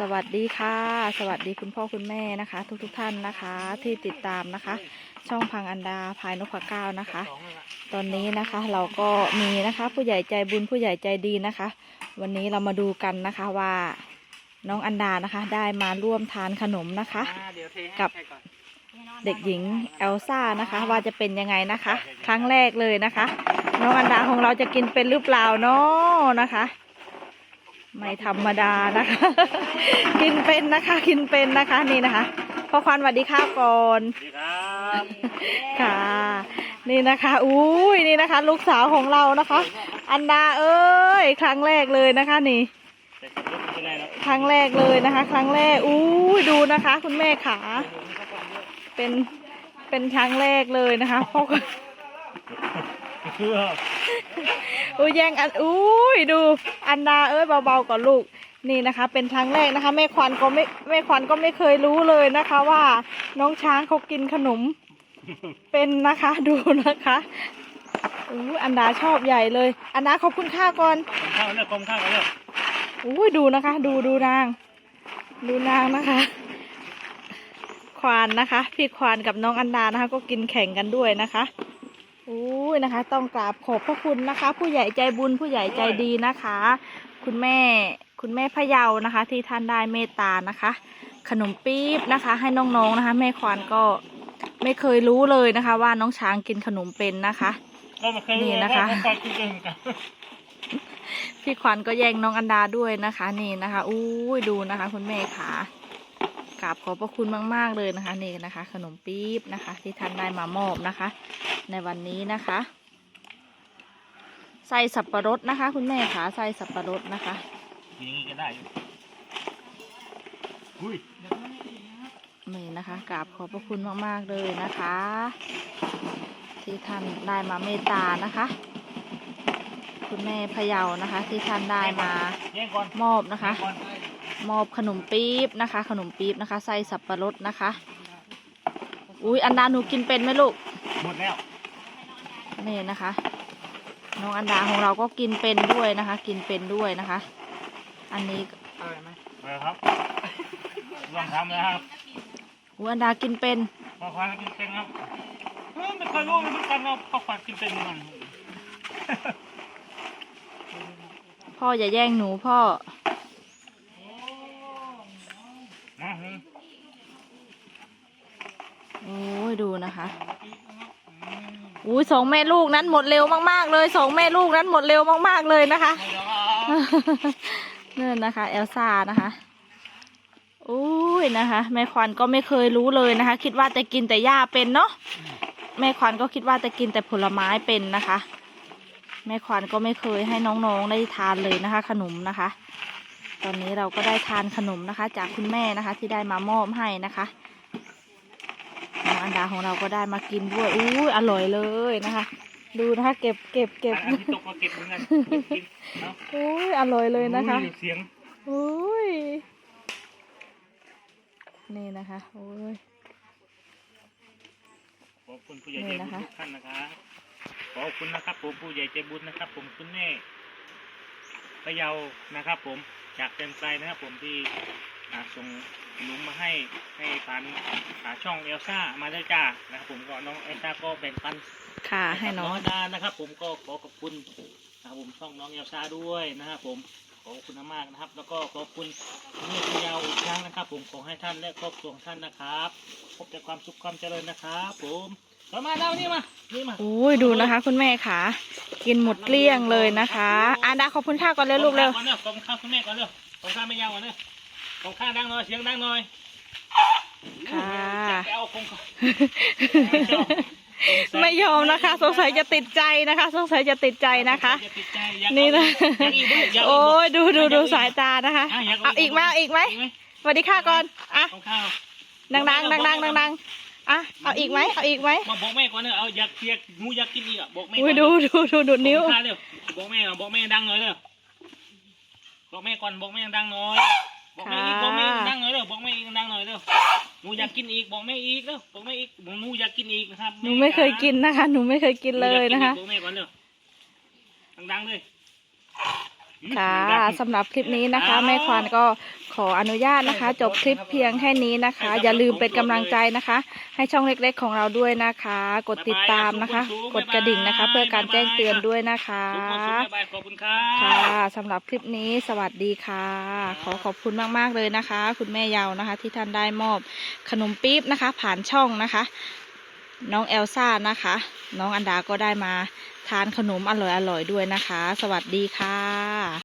สวัสดีค่ะ สวัสดีคุณพ่อคุณแม่นะคะ ทุกๆทท่านนะคะที่ติดตามนะคะ ช่องพังอันดาภายนกขเก้านะคะ ตอนนี้นะคะเราก็มีนะคะผู้ใหญ่ใจบุญผู้ใหญ่ใจดีนะคะ วันนี้เรามาดูกันนะคะว่าน้องอันดานะคะ ได้มาร่วมทานขนมนะคะ กับเด็กหญิงเอลซ่านะคะ ว่าจะเป็นยังไงนะคะ ครั้งแรกเลยนะคะ น้องอันดาของเราจะกินเป็นหรือเปล่าเนาะนะคะ ไม่ธรรมดานะคะ กินเป็นนะคะ กินเป็นนะคะนี่นะคะพ่อควันสวัสดีค่ะก่อนสวัสดีครับค่ะ นี่นะคะอุ้ยนี่นะคะ ลูกสาวของเรานะคะ อันดาเอ้ยครั้งแรกเลยนะคะนี่แต่ขับรถไม่ได้แล้วครั้งแรกเลยนะคะ ครั้งแรกอุ้ยดูนะคะ คุณแม่ขาเป็นเป็นครั้งแรกเลยนะคะพ่อเพื่ ออุ้ยแย่งอันอุ้ยดู อันดาเอ้ยเบาๆก่อนลูกนี่นะคะ เป็นครั้งแรกนะคะแม่ควันก็ไม่แม่ควันก็ไม่เคยรู้เลยนะคะ ว่าน้องช้างเขากินขนม เป็นนะคะดูนะคะอู้อันดาชอบใหญ่เลย อันดาขอบคุณค่าก่อนคมข้าวเนี่ยคมข้าวเนี่ยอู้ยดูนะคะ ดูดูนาง ดูนางนะคะ ควานนะคะ พี่ควานกับน้องอันดานะคะ ก็กินแข่งกันด้วยนะคะ อู้ยนะคะ ต้องกราบขอบพระคุณนะคะ ผู้ใหญ่ใจบุญผู้ใหญ่ใจดีนะคะ คุณแม่คุณแม่พะเยานะคะ ที่ท่านได้เมตตานะคะ ขนมปี๊บนะคะ ให้น้องๆนะคะ แม่ควานก็ไม่เคยรู้เลยนะคะ ว่าน้องช้างกินขนมเป็นนะคะก็มาเคยนี่นะคะไปกินกันกันพี่ขวัญก็แย่งน้องอันดาด้วยนะคะนี่นะคะอู้ยดูนะคะ คุณแม่ขากราบขอบพระคุณมาก ๆเลยนะคะนี่นะคะ ขนมปี๊บนะคะ ที่ท่านได้มามอบนะคะ ในวันนี้นะคะ ใส่สับปะรดนะคะ คุณแม่ขาใส่สับปะรดนะคะอย่างนี้ก็ได้อยู่อุ้ยนี่นะคะกราบขอบพระคุณมาก ๆ เลยนะคะ ที่ท่านได้มาเมตตานะคะ คุณแม่พะเยานะคะ ที่ท่านได้มาแย่งก่อนมอบนะคะแย่งก่อนมอบขนมปี๊บนะคะ ขนมปี๊บนะคะ ใส่สับปะรดนะคะ อุ้ยอันดาหนูกินเป็นไหมลูก หมดแล้ว นี่นะคะ น้องอันดาของเราก็กินเป็นด้วยนะคะ กินเป็นด้วยนะคะ อันนี้ไปครับลองทำนะครับอุ้ยอันดากินเป็นพอควานกินเป็นครับเออไม่เคยรู้เลยเหมือนกันว่าพอควานกินเป็นยังไงพ่ออย่าแย่งหนูพ่อนะฮึโอ้ยดูนะคะ อุ้ยสองแม่ลูกนั้นหมดเร็วมากๆเลยสองแม่ลูกนั้นหมดเร็วมากๆเลยนะคะไม่ต้องเอานี่นนะคะเอลซ่านะคะอุ้ยนะคะแม่ควันก็ไม่เคยรู้เลยนะคะ คิดว่าแต่กินแต่หญ้าเป็นเนาะแม่ควันก็คิดว่าแต่กินแต่ผลไม้เป็นนะคะ แม่ควันก็ไม่เคยให้น้องๆได้ทานเลยนะคะ ขนมนะคะ ตอนนี้เราก็ได้ทานขนมนะคะ จากคุณแม่นะคะ ที่ได้มามอบให้นะคะน้ องอันดาของเราก็ได้มากินด้วยอุ้ยอร่อยเลยนะคะ ดูนะคะ เก็บเก็บเก็บอันนี้ตกมาเก็บเหมือนกันเก็บกินเนาะอุ้ยอร่อยเลยนะคะอุ้เสียงอุ้ยนี่นะคะโอ้ยขอบคุณผู้ใหญ่ใจนี่บุญนะคะทุกท่านนะครับขอบคุณนะครับ ผมผู้ใหญ่ใจบุญนะครับ ผมคุณแม่พะเยานะครับ ผมจากเต็มใจนะครับ ผมที่อ่าส่งข นมมาให้ให้ปันอ่าช่องเอลซ่ามาด้วยจ้านะครับผมก็น้องเอลซ่าก็แบ่งปันค่ะให้น้องดานะครับ ผมก็ขอขอบคุณนะครับผมช่องน้องเอลซ่าด้วยนะครับผมขอบคุณมากๆนะครับ แล้วก็ขอบคุณแม่พะเยาอีกครั้งนะครับ ผมขอให้ท่านและครอบครัวของท่านนะครับพบแต่ความสุขความเจริญนะครับผมต่อมาเรานี่มานี่มาอุ้ยดูนะคะ คุณแม่ค่ะ กินหมดเกลี้ยงเลยนะคะอันดาขอบคุณค่ะก่อนเร็วลูกเร็วก่อนเร็วกองข้าวคุณแม่ก่อนเร็วกองข้าวไม่ยาวก่อนเร็ว กองข้าวดังหน่อยเสียงดังหน่อยค่ะจะไปเอากองข้าวไม่ยอมนะคะ สงสัยจะติดใจนะคะ สงสัยจะติดใจนะคะอย่าติดใจอย่านี่นะอย่าอีกด้วยอย่าโอ้ยดูดูดูอย่สายตานะคะะย่เอาอีกไหมเอาอีกไหมสวัสดีค่ะก่อนอะกองข้าวดังดังดังดังดังดังๆอะเอาอีกไหมเอาอีกไหมมาบอกแม่ก่อนเนอะเอาอยากเทียกงูอยากกินอีกอะบอกแม่อุ้ยก่อนดูดูดูดูดนิ้วบอกข้าเร็วบอกแม่ก่อนบอกแม่ดังหน่อยเร็วบอกแม่ก่อนบอกแม่ดังหน่อย บอกแม่อีกบอกแม่ดังหน่อยเร็วบอกแม่อีกดังหน่อยเร็วหนูอยากกินอีกบอกแม่อีกเร็วบอกแม่อีกหนูอยากกินอีกนะครับหนูไม่เคยกินนะคะ หนูไม่เคยกินเลยนะคะบอกแม่ก่อนเร็วดังๆเลย ค่ะดังๆสำหรับคลิปนี้นะคะ แม่ควานก็ขออนุญาตนะคะ จบคลิปเพียงแค่นี้นะคะ อย่าลืมเป็นกำลังใจนะคะ ให้ช่องเล็กๆของเราด้วยนะคะ กดติดตามนะคะ กดกระดิ่งนะคะ เพื่อการแจ้งเตือนด้วยนะคะทุกคนสุขบ๊ายบายขอบคุณครับค่ะสำหรับคลิปนี้สวัสดีค่ะ ขอขอบคุณมากๆเลยนะคะ คุณแม่เยาวนะคะ ที่ท่านได้มอบขนมปี๊บนะคะ ผ่านช่องนะคะ น้องเอลซ่านะคะ น้องอันดาก็ได้มาทานขนมอร่อยๆด้วยนะคะ สวัสดีค่ะ